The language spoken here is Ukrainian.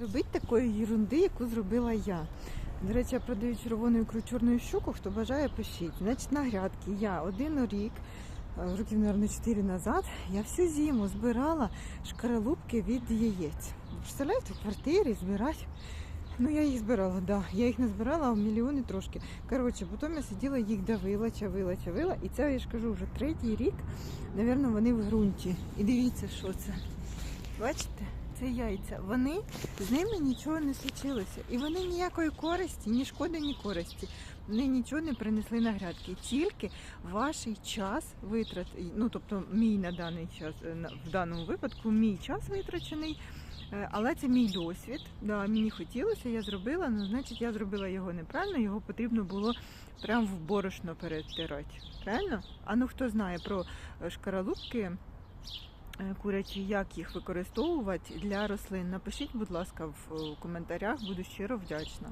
робити такої ерунди, яку зробила я. До речі, я продаю червону ікру чорну щуку, хто бажає, пишіть. Значить, на грядки я один рік, е, років, мабуть, 4 назад, я всю зиму збирала шкаралупки від яєць. Представляєте, в квартирі збирати. Ну, я їх збирала, да. Я їх не збирала, а мільйони трошки. Коротше, потім я сиділа, їх давила, чавила, чавила. І це, я ж кажу, вже третій рік, напевно, вони в ґрунті. І дивіться, що це. Бачите? Це яйця. Вони з ними нічого не случилося. І вони ніякої користі, ні шкоди, ні користі. Вони нічого не принесли на грядки. Тільки ваш час витрат, ну тобто мій на даний час, е, в даному випадку, мій час витрачений. Е, Але це мій досвід. Да, мені хотілося, я зробила, ну значить я зробила його неправильно, його потрібно було прямо в борошно перетирати. Правильно? А ну хто знає про шкаралупки курячі, як їх використовувати для рослин? Напишіть, будь ласка, в е, коментарях, буду щиро вдячна.